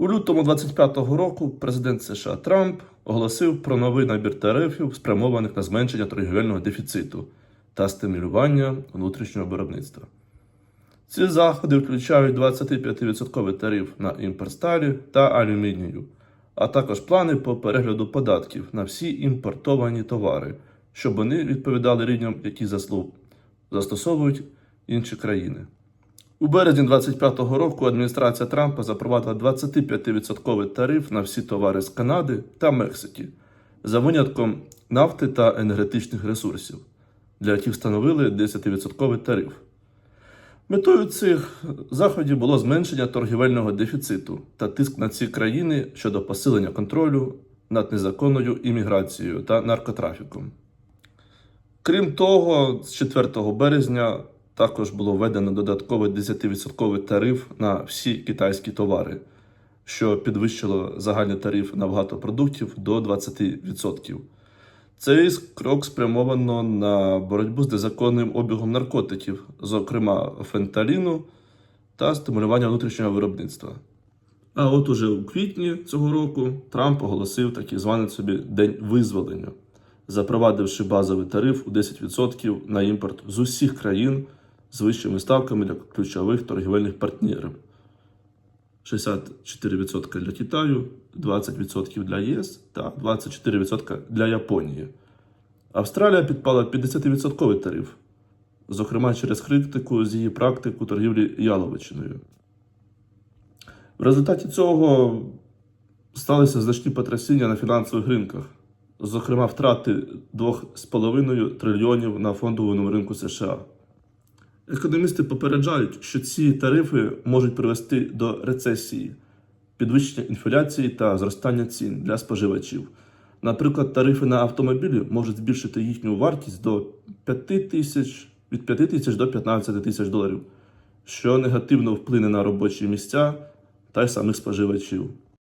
У лютому 25-го року президент США Трамп оголосив про новий набір тарифів, спрямованих на зменшення торгівельного дефіциту та стимулювання внутрішнього виробництва. Ці заходи включають 25% тариф на імпорт сталі та алюмінію, а також плани по перегляду податків на всі імпортовані товари, щоб вони відповідали рівням, які заслу- застосовують інші країни. У березні 25-го року адміністрація Трампа запровадила 25% тариф на всі товари з Канади та Мексики, за винятком нафти та енергетичних ресурсів, для яких встановили 10% тариф. Метою цих заходів було зменшення торгівельного дефіциту та тиск на ці країни щодо посилення контролю над незаконною імміграцією та наркотрафіком. Крім того, з 4 березня також було введено додатковий 10% тариф на всі китайські товари, що підвищило загальний тариф на багато продуктів до 20%. Цей крок спрямовано на боротьбу з незаконним обігом наркотиків, зокрема фенталіну та стимулювання внутрішнього виробництва. А от уже у квітні цього року Трамп оголосив такий званий собі День визволення, запровадивши базовий тариф у 10% на імпорт з усіх країн з вищими ставками для ключових торгівельних партнерів. 64% для Китаю, 20% для ЄС та 24% для Японії. Австралія підпала під 10% тариф, зокрема через критику з її практику торгівлі яловичиною. В результаті цього сталися значні потрясіння на фінансових ринках, зокрема втрати 2,5 трильйонів на фондовому ринку США. Економісти попереджають, що ці тарифи можуть привести до рецесії, підвищення інфляції та зростання цін для споживачів. Наприклад, тарифи на автомобілі можуть збільшити їхню вартість до 5 тисяч від 5 тисяч до 15 тисяч доларів, що негативно вплине на робочі місця та й самих споживачів.